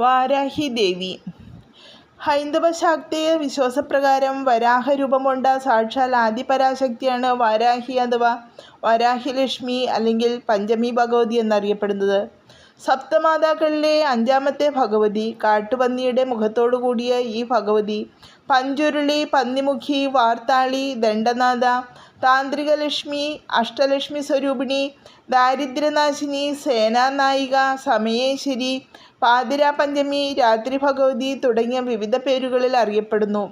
വാരാഹി ദേവി ഹൈന്ദവ ശാക്തേയ വിശ്വാസപ്രകാരം വരാഹരൂപം കൊണ്ട സാക്ഷാൽ ആദിപരാശക്തിയാണ് വാരാഹി അഥവാ വരാഹി ലക്ഷ്മി അല്ലെങ്കിൽ പഞ്ചമി ഭഗവതി എന്നറിയപ്പെടുന്നത്. സപ്തമാതാക്കളിലെ അഞ്ചാമത്തെ ഭഗവതി കാട്ടുപന്നിയുടെ മുഖത്തോടു കൂടിയ ഈ ഭഗവതി പഞ്ചുരുളി പന്നിമുഖി വാർത്താളി ദണ്ഡനാഥ താന്ത്രികലക്ഷ്മി അഷ്ടലക്ഷ്മി സ്വരൂപിണി ദാരിദ്ര്യനാശിനി സേനാനായിക സമയേശ്വരി പാതിരാ പഞ്ചമി രാത്രി ഭഗവതി തുടങ്ങിയ വിവിധ പേരുകളിൽ അറിയപ്പെടുന്നു.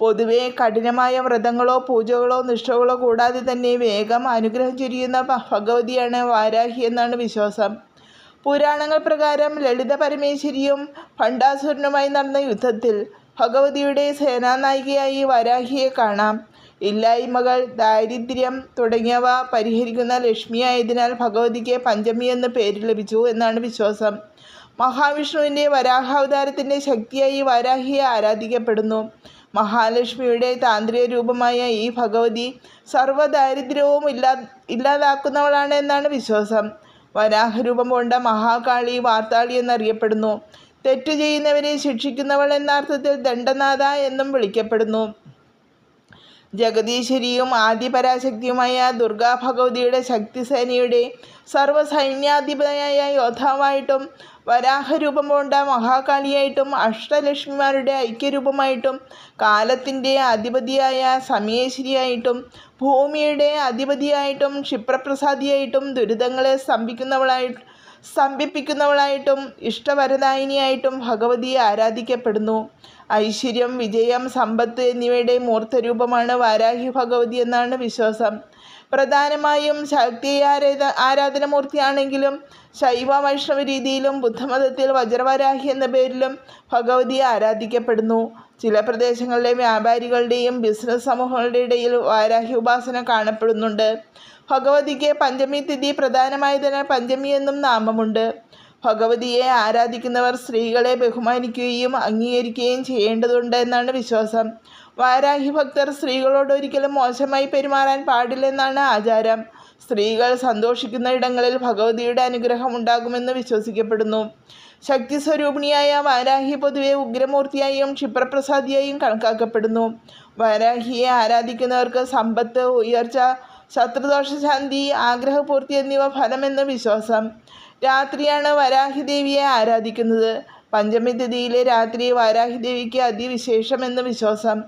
പൊതുവെ കഠിനമായ വ്രതങ്ങളോ പൂജകളോ നിഷ്ഠകളോ കൂടാതെ തന്നെ വേഗം അനുഗ്രഹം ചൊരിയുന്ന ഭഗവതിയാണ് വാരാഹി എന്നാണ് വിശ്വാസം. പുരാണങ്ങൾ പ്രകാരം ലളിത പരമേശ്വരിയും ഭണ്ഡാസുരനുമായി നടന്ന യുദ്ധത്തിൽ ഭഗവതിയുടെ സേനാനായികയായി വരാഹിയെ കാണാം. ഇല്ലായ്മകൾ ദാരിദ്ര്യം തുടങ്ങിയവ പരിഹരിക്കുന്ന ലക്ഷ്മിയായതിനാൽ ഭഗവതിക്ക് പഞ്ചമി എന്ന പേര് ലഭിച്ചു എന്നാണ് വിശ്വാസം. മഹാവിഷ്ണുവിന്റെ വരാഹാവതാരത്തിന്റെ ശക്തിയായി വരാഹിയെ ആരാധിക്കപ്പെടുന്നു. മഹാലക്ഷ്മിയുടെ താന്ത്രിക രൂപമായ ഈ ഭഗവതി സർവദാരിദ്ര്യവും ഇല്ലാ ഇല്ലാതാക്കുന്നവളാണ് എന്നാണ് വിശ്വാസം. വരാഹരൂപം കൊണ്ട മഹാകാളി വാർത്താളി എന്നറിയപ്പെടുന്നു. തെറ്റ് ചെയ്യുന്നവരെ ശിക്ഷിക്കുന്നവൾ എന്ന അർത്ഥത്തിൽ ദണ്ഡനാഥ എന്നും വിളിക്കപ്പെടുന്നു. ജഗദീശ്വരിയും ആദിപരാശക്തിയുമായ ദുർഗാ ഭഗവതിയുടെ ശക്തിസേനയുടെ സർവസൈന്യാധിപതിയായ യോദ്ധാവായിട്ടും വരാഹരൂപം കൊണ്ട മഹാകാളിയായിട്ടും അഷ്ടലക്ഷ്മിമാരുടെ ഐക്യരൂപമായിട്ടും കാലത്തിന്റെ അധിപതിയായ സമയേശ്വരിയായിട്ടും ഭൂമിയുടെ അധിപതിയായിട്ടും ക്ഷിപ്രപ്രസാദിയായിട്ടും ദുരിതങ്ങളെ സ്തംഭിക്കുന്നവളായി സ്തംഭിപ്പിക്കുന്നവളായിട്ടും ഇഷ്ടവരദായിനിയായിട്ടും ഭഗവതിയെ ആരാധിക്കപ്പെടുന്നു. ഐശ്വര്യം വിജയം സമ്പത്ത് എന്നിവയുടെ മൂർത്തരൂപമാണ് വാരാഹി ഭഗവതി എന്നാണ് വിശ്വാസം. പ്രധാനമായും ശക്തി ആരാധ ആരാധനമൂർത്തിയാണെങ്കിലും ശൈവ വൈഷ്ണവ രീതിയിലും ബുദ്ധമതത്തിൽ വജ്രവരാഹി എന്ന പേരിലും ഭഗവതിയെ ആരാധിക്കപ്പെടുന്നു. ചില പ്രദേശങ്ങളിലെ വ്യാപാരികളുടെയും ബിസിനസ് സമൂഹങ്ങളുടെ ഇടയിൽ വാരാഹി ഉപാസന കാണപ്പെടുന്നുണ്ട്. ഭഗവതിക്ക് പഞ്ചമി തിഥി പ്രധാനമായതിനാൽ പഞ്ചമി എന്നും നാമമുണ്ട്. ഭഗവതിയെ ആരാധിക്കുന്നവർ സ്ത്രീകളെ ബഹുമാനിക്കുകയും അംഗീകരിക്കുകയും ചെയ്യേണ്ടതുണ്ട് എന്നാണ് വിശ്വാസം. വാരാഹി ഭക്തർ സ്ത്രീകളോട് ഒരിക്കലും മോശമായി പെരുമാറാൻ പാടില്ലെന്നാണ് ആചാരം. സ്ത്രീകൾ സന്തോഷിക്കുന്ന ഇടങ്ങളിൽ ഭഗവതിയുടെ അനുഗ്രഹം ഉണ്ടാകുമെന്ന് വിശ്വസിക്കപ്പെടുന്നു. ശക്തി സ്വരൂപിണിയായ വാരാഹി പൊതുവെ ഉഗ്രമൂർത്തിയായും ക്ഷിപ്രപ്രസാദിയായും കണക്കാക്കപ്പെടുന്നു. വാരാഹിയെ ആരാധിക്കുന്നവർക്ക് സമ്പത്ത് ഉയർച്ച ശത്രുദോഷശാന്തി ആഗ്രഹപൂർത്തി എന്നിവ ഫലമെന്ന് വിശ്വാസം. രാത്രിയാണ് വരാഹി ദേവിയെ ആരാധിക്കുന്നത്. പഞ്ചമി തിഥിയിലെ രാത്രി വാരാഹി ദേവിക്ക് അതിവിശേഷമെന്ന് വിശ്വാസം.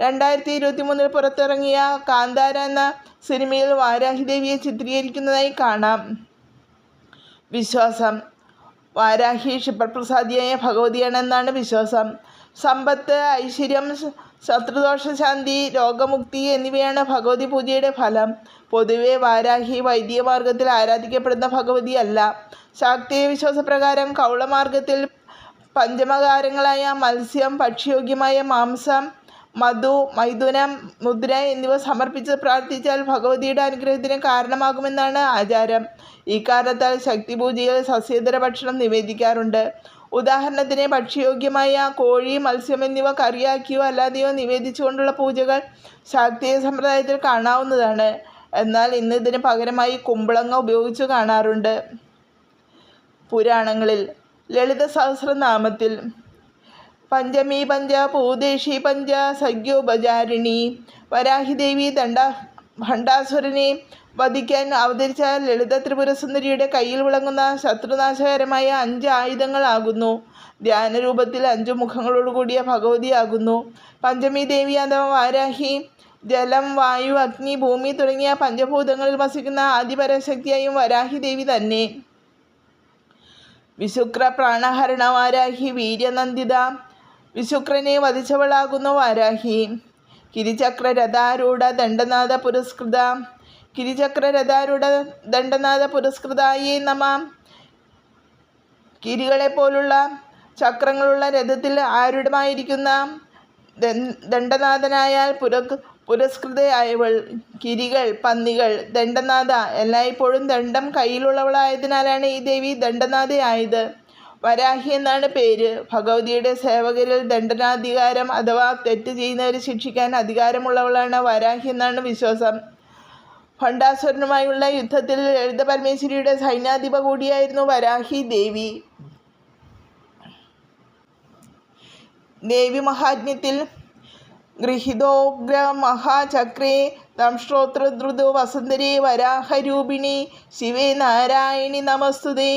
രണ്ടായിരത്തി ഇരുപത്തി മൂന്നിൽ പുറത്തിറങ്ങിയ കാന്താര എന്ന സിനിമയിൽ വാരാഹി ദേവിയെ ചിത്രീകരിക്കുന്നതായി കാണാം. വിശ്വാസം. വാരാഹി ക്ഷിപ്രപ്രസാദിയായ ഭഗവതിയാണെന്നാണ് വിശ്വാസം. സമ്പത്ത് ഐശ്വര്യം ശത്രുദോഷശാന്തി രോഗമുക്തി എന്നിവയാണ് ഭഗവതി പൂജയുടെ ഫലം. പൊതുവെ വാരാഹി വൈദ്യമാർഗത്തിൽ ആരാധിക്കപ്പെടുന്ന ഭഗവതി അല്ല ശാക്തീയ വിശ്വാസപ്രകാരം കൗളമാർഗത്തിൽ പഞ്ചമകാരങ്ങളായ മത്സ്യം ഭക്ഷ്യയോഗ്യമായ മാംസം മധു മൈഥുനം മുദ്ര എന്നിവ സമർപ്പിച്ച് പ്രാർത്ഥിച്ചാൽ ഭഗവതിയുടെ അനുഗ്രഹത്തിന് കാരണമാകുമെന്നാണ് ആചാരം. ഈ കാരണത്താൽ ശക്തി പൂജയിൽ സസ്യേതര ഭക്ഷണം നിവേദിക്കാറുണ്ട്. ഉദാഹരണത്തിന് ഭക്ഷ്യയോഗ്യമായ കോഴി മത്സ്യം എന്നിവ കറിയാക്കിയോ അല്ലാതെയോ നിവേദിച്ചുകൊണ്ടുള്ള പൂജകൾ ശാക്തീയ സമ്പ്രദായത്തിൽ കാണാവുന്നതാണ്. എന്നാൽ ഇന്ന് ഇതിന് പകരമായി കുമ്പളങ്ങ ഉപയോഗിച്ചു കാണാറുണ്ട്. പുരാണങ്ങളിൽ ലളിത സഹസ്രനാമത്തിൽ പഞ്ചമി പഞ്ച പൂദേശി പഞ്ച സഖ്യോപചാരിണി വരാഹിദേവി ദണ്ഡ ഭണ്ഡാസുരനെ വധിക്കാൻ അവതരിച്ച ലളിത ത്രിപുരസുന്ദരിയുടെ കയ്യിൽ വിളങ്ങുന്ന ശത്രുനാശകരമായ അഞ്ച് ആയുധങ്ങളാകുന്നു ധ്യാനരൂപത്തിൽ അഞ്ചു മുഖങ്ങളോടുകൂടിയ ഭഗവതിയാകുന്നു. പഞ്ചമി ദേവി അഥവാ വാരാഹി ജലം വായു അഗ്നി ഭൂമി തുടങ്ങിയ പഞ്ചഭൂതങ്ങളിൽ വസിക്കുന്ന ആദിപരശക്തിയായും വരാഹി ദേവി തന്നെ. വിശുക്ര പ്രാണഹരണ വാരാഹി വീര്യനന്ദിത. വിശുക്രനെ വധിച്ചവളാകുന്ന വാരാഹി. കിരിചക്ര രഥാരൂഢ ദണ്ഡനാഥ പുരസ്കൃത. കിരിചക്ര രഥാരൂഢ ദണ്ഡനാഥ പുരസ്കൃതായേ നമ. കിരികളെ പോലുള്ള ചക്രങ്ങളുള്ള രഥത്തിൽ ആരുടമായിരിക്കുന്ന ദണ്ഡനാഥനായാൽ പുര പുരസ്കൃതയായവൾ കിരികൾ പന്നികൾ ദണ്ഡനാഥ എല്ലായ്പ്പോഴും ദണ്ഡം കയ്യിലുള്ളവളായതിനാലാണ് ഈ ദേവി ദണ്ഡനാഥയായത്. വരാഹി എന്നാണ് പേര്. ഭഗവതിയുടെ സേവകരിൽ ദണ്ഡനാധികാരം അഥവാ തെറ്റ് ചെയ്യുന്നവരെ ശിക്ഷിക്കാൻ അധികാരമുള്ളവളാണ് വരാഹി എന്നാണ് വിശ്വാസം. ഭണ്ഡാസുരനുമായുള്ള യുദ്ധത്തിൽ ലളിത പരമേശ്വരിയുടെ സൈന്യാധിപ കൂടിയായിരുന്നു വരാഹി ദേവി. ദേവി മഹാത്മ്യത്തിൽ ഗൃഹീതോഗ്ര മഹാചക്രേ ദംശ്രോത്രദ്രുതോ വസന്തരേ വരാഹരൂപിണി ശിവേ നാരായണി നമസ്തുതേ.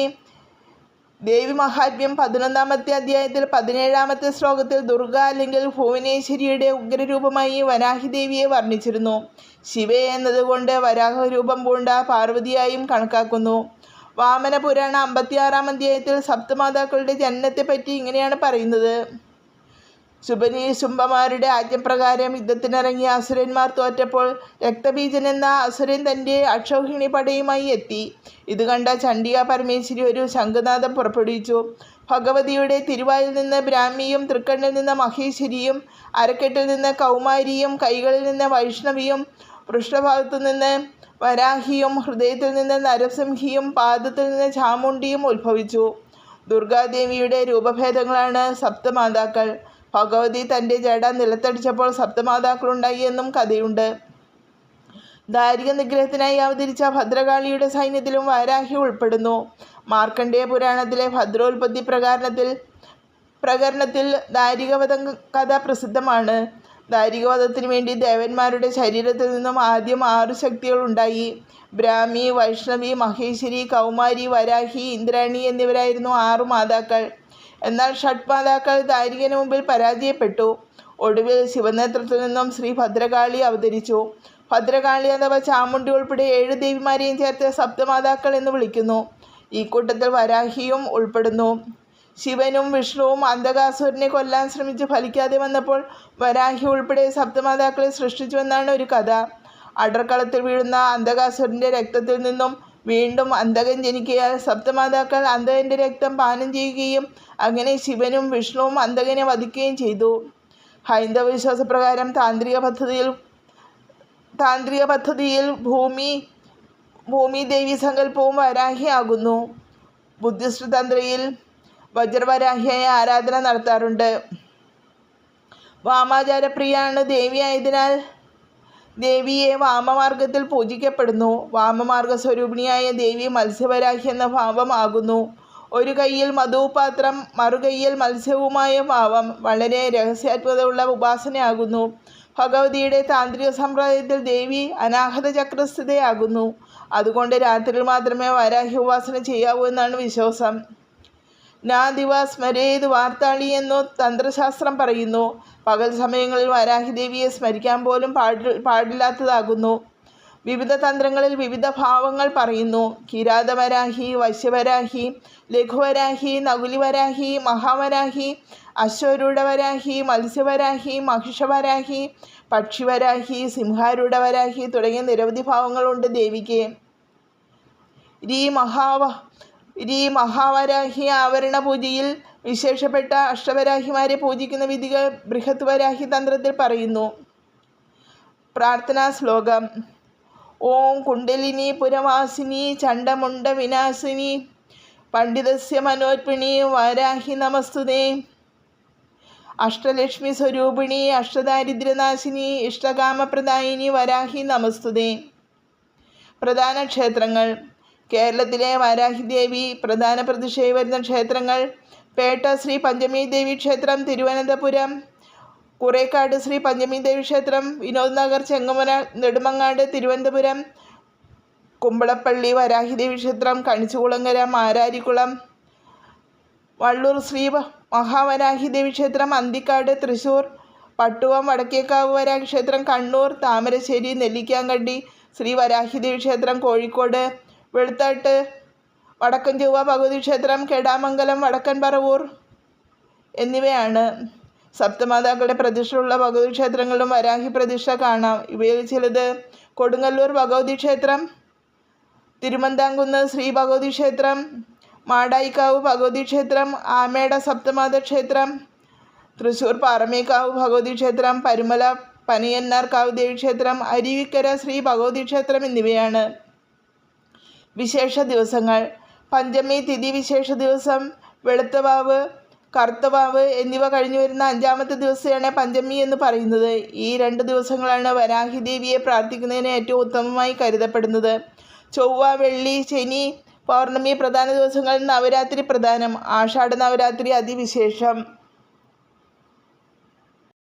ദേവി മഹാത്മ്യം പതിനൊന്നാമത്തെ അധ്യായത്തിൽ പതിനേഴാമത്തെ ശ്ലോകത്തിൽ ദുർഗ അല്ലെങ്കിൽ ഭുവനേശ്വരിയുടെ ഉഗ്രരൂപമായി വരാഹി ദേവിയെ വർണിച്ചിരുന്നു. ശിവ എന്നതുകൊണ്ട് വരാഹരൂപം പൂണ്ട പാർവതിയായും കണക്കാക്കുന്നു. വാമനപുരാണ അമ്പത്തിയാറാം അധ്യായത്തിൽ സപ്തമാതാക്കളുടെ ജനനത്തെപ്പറ്റി ഇങ്ങനെയാണ് പറയുന്നത്. ശുഭനി ശുംഭമാരുടെ ആജ്ഞപ്രകാരം യുദ്ധത്തിനിറങ്ങിയ അസുരന്മാർ തോറ്റപ്പോൾ രക്തബീജൻ എന്ന അസുരൻ തന്റെ അക്ഷൗഹിണി പടയുമായി എത്തി. ഇത് കണ്ട ചണ്ഡിക പരമേശ്വരി ഒരു ശംഖനാഥം പുറപ്പെടുവിച്ചു. ഭഗവതിയുടെ തിരുവായിൽ നിന്ന് ബ്രാഹ്മിയും തൃക്കണ്ണിൽ നിന്ന് മഹേശ്വരിയും അരക്കെട്ടിൽ നിന്ന് കൗമാരിയും കൈകളിൽ നിന്ന് വൈഷ്ണവിയും പൃഷ്ഠഭാഗത്തു നിന്ന് വരാഹിയും ഹൃദയത്തിൽ നിന്ന് നരസിംഹിയും പാദത്തിൽ നിന്ന് ചാമുണ്ടിയും ഉത്ഭവിച്ചു. ദുർഗാദേവിയുടെ രൂപഭേദങ്ങളാണ് സപ്തമാതാക്കൾ. ഭഗവതി തന്റെ ജട നിലത്തടിച്ചപ്പോൾ സപ്തമാതാക്കളുണ്ടായി എന്നും കഥയുണ്ട്. ദാരിക നിഗ്രഹത്തിനായി അവതരിച്ച ഭദ്രകാളിയുടെ സൈന്യത്തിലും വാരാഹി ഉൾപ്പെടുന്നു. മാർക്കണ്ഡേയ പുരാണത്തിലെ ഭദ്രോൽപത്തി പ്രകാരണത്തിൽ പ്രകരണത്തിൽ ദാരികവധം കഥ പ്രസിദ്ധമാണ്. ദാരികവധത്തിന് വേണ്ടി ദേവന്മാരുടെ ശരീരത്തിൽ നിന്നും ആദ്യം ആറു ശക്തികൾ ഉണ്ടായി. ബ്രാഹ്മി വൈഷ്ണവി മഹേശ്വരി കൗമാരി വരാഹി ഇന്ദ്രാണി എന്നിവരായിരുന്നു ആറു മാതാക്കൾ. എന്നാൽ ഷഡ്മാതാക്കൾ ദാരികന് മുമ്പിൽ പരാജയപ്പെട്ടു. ഒടുവിൽ ശിവനേത്രത്തിൽ നിന്നും ശ്രീ ഭദ്രകാളി അവതരിച്ചു. ഭദ്രകാളി അഥവാ ചാമുണ്ടി ഉൾപ്പെടെ ഏഴ് ദേവിമാരെയും ചേർത്ത് സപ്തമാതാക്കൾ എന്ന് വിളിക്കുന്നു. ഈ കൂട്ടത്തിൽ വരാഹിയും ഉൾപ്പെടുന്നു. ശിവനും വിഷ്ണുവും അന്ധകാസുരനെ കൊല്ലാൻ ശ്രമിച്ച് ഫലിക്കാതെ വന്നപ്പോൾ വരാഹി ഉൾപ്പെടെ സപ്തമാതാക്കളെ സൃഷ്ടിച്ചുവെന്നാണ് ഒരു കഥ. അടർക്കളത്തിൽ വീഴുന്ന അന്ധകാസുരന്റെ രക്തത്തിൽ നിന്നും വീണ്ടും അന്തകൻ ജനിക്കുക സപ്തമാതാക്കൾ അന്തകന്റെ രക്തം പാനം ചെയ്യുകയും അങ്ങനെ ശിവനും വിഷ്ണുവും അന്തകനെ വധിക്കുകയും ചെയ്തു. ഹൈന്ദവ വിശ്വാസപ്രകാരം താന്ത്രിക പദ്ധതിയിൽ താന്ത്രിക പദ്ധതിയിൽ ഭൂമി ഭൂമി ദേവി സങ്കല്പവും വരാഹിയാകുന്നു. ബുദ്ധിസ്റ്റ് തന്ത്രയിൽ വജ്രവരാഹിയായ ആരാധന നടത്താറുണ്ട്. വാമാചാരപ്രിയാണ് ദേവിയായതിനാൽ ദേവിയെ വാമമാർഗത്തിൽ പൂജിക്കപ്പെടുന്നു. വാമമാർഗ സ്വരൂപിണിയായ ദേവി മത്സ്യവരാഹി എന്ന ഭാവമാകുന്നു. ഒരു കൈയിൽ മധുപാത്രം മറുകൈയിൽ മത്സ്യവുമായ ഭാവം. വളരെ രഹസ്യാത്മതയുള്ള ഉപാസനയാകുന്നു. ഭഗവതിയുടെ താന്ത്രിക സമ്പ്രദായത്തിൽ ദേവി അനാഹത ചക്രസ്ഥിതയാകുന്നു അതുകൊണ്ട് രാത്രിയിൽ മാത്രമേ വരാഹി ഉപാസന ചെയ്യാവൂ എന്നാണ് വിശ്വാസം. നാ ദിവ സ്മരേത് വാർത്താളി എന്നു തന്ത്രശാസ്ത്രം പറയുന്നു. പകൽ സമയങ്ങളിൽ വാരാഹിദേവിയെ സ്മരിക്കാൻ പോലും പാടി പാടില്ലാത്തതാകുന്നു. വിവിധ തന്ത്രങ്ങളിൽ വിവിധ ഭാവങ്ങൾ പറയുന്നു. കിരാതവരാഹി വശ്യവരാഹി ലഘുവരാഹി നകുലിവരാഹി മഹാവരാഹി അശ്വരൂഢവരാഹി മത്സ്യവരാഹി മഹിഷവരാഹി പക്ഷിവരാഹി സിംഹാരൂഢവരാഹി തുടങ്ങിയ നിരവധി ഭാവങ്ങളുണ്ട് ദേവിക്ക്. രീ മഹാവ രീ മഹാവരാഹി ആവരണ പൂജയിൽ വിശേഷപ്പെട്ട അഷ്ടവരാഹിമാരെ പൂജിക്കുന്ന വിധികൾ ബൃഹത് വരാഹി തന്ത്രത്തിൽ പറയുന്നു. പ്രാർത്ഥനാ ശ്ലോകം. ഓം കുണ്ടലിനി പുരവാസിനി ചണ്ഡമുണ്ട വിനാശിനി പണ്ഡിതസ്യ മനോത്പിണി വാരാഹി നമസ്തുതേ. അഷ്ടലക്ഷ്മി സ്വരൂപിണി അഷ്ടദാരിദ്ര്യനാശിനി ഇഷ്ടകാമപ്രദായിനി വരാഹി നമസ്തുതേ. പ്രധാന ക്ഷേത്രങ്ങൾ. കേരളത്തിലെ വാരാഹി ദേവി പ്രധാന പ്രതിഷ്ഠയിൽ വരുന്ന ക്ഷേത്രങ്ങൾ പേട്ട ശ്രീ പഞ്ചമി ദേവി ക്ഷേത്രം തിരുവനന്തപുരം കുറേക്കാട് ശ്രീ പഞ്ചമി ദേവി ക്ഷേത്രം വിനോദ് നഗർ ചെങ്ങമന നെടുമങ്ങാട് തിരുവനന്തപുരം കുമ്പളപ്പള്ളി വരാഹി ദേവി ക്ഷേത്രം കണിച്ചുകുളങ്ങര മാരാരിക്കുളം വള്ളൂർ ശ്രീ മഹാവരാഹിദേവി മഹാവരാഹി ദേവി ക്ഷേത്രം അന്തിക്കാട് തൃശ്ശൂർ പട്ടുവം വടക്കേക്കാവ് വരാഹി ക്ഷേത്രം കണ്ണൂർ താമരശ്ശേരി നെല്ലിക്കാങ്കണ്ടി ശ്രീ വരാഹി ദേവി ക്ഷേത്രം കോഴിക്കോട് വെളുത്താട്ട് വടക്കൻ ചൊവ്വ ഭഗവതി ക്ഷേത്രം കേടാമംഗലം വടക്കൻ പറവൂർ എന്നിവയാണ് സപ്തമാതാക്കളുടെ പ്രതിഷ്ഠയുള്ള ഭഗവതി ക്ഷേത്രങ്ങളിലും വരാഹി പ്രതിഷ്ഠ കാണാം. ഇവയിൽ ചിലത് കൊടുങ്ങല്ലൂർ ഭഗവതി ക്ഷേത്രം തിരുമന്താംകുന്ന് ശ്രീ ഭഗവതി ക്ഷേത്രം മാടായിക്കാവ് ഭഗവതി ക്ഷേത്രം ആമേട സപ്തമാത ക്ഷേത്രം തൃശ്ശൂർ പാറമേക്കാവ് ഭഗവതി ക്ഷേത്രം പരുമല പനിയന്നാർക്കാവ് ദേവി ക്ഷേത്രം അരുവിക്കര ശ്രീ ഭഗവതി ക്ഷേത്രം എന്നിവയാണ്. വിശേഷ ദിവസങ്ങൾ. പഞ്ചമി തിഥി വിശേഷ ദിവസം വെളുത്തവാവ് കറുത്തവാവ് എന്നിവ കഴിഞ്ഞു വരുന്ന അഞ്ചാമത്തെ ദിവസമാണ് പഞ്ചമി എന്ന് പറയുന്നത്. ഈ രണ്ട് ദിവസങ്ങളാണ് വരാഹി ദേവിയെ പ്രാർത്ഥിക്കുന്നതിന് ഏറ്റവും ഉത്തമമായി കരുതപ്പെടുന്നത്. ചൊവ്വ വെള്ളി ശനി പൗർണമി പ്രധാന ദിവസങ്ങളിൽ നവരാത്രി പ്രധാനം. ആഷാഢ നവരാത്രി അതിവിശേഷം.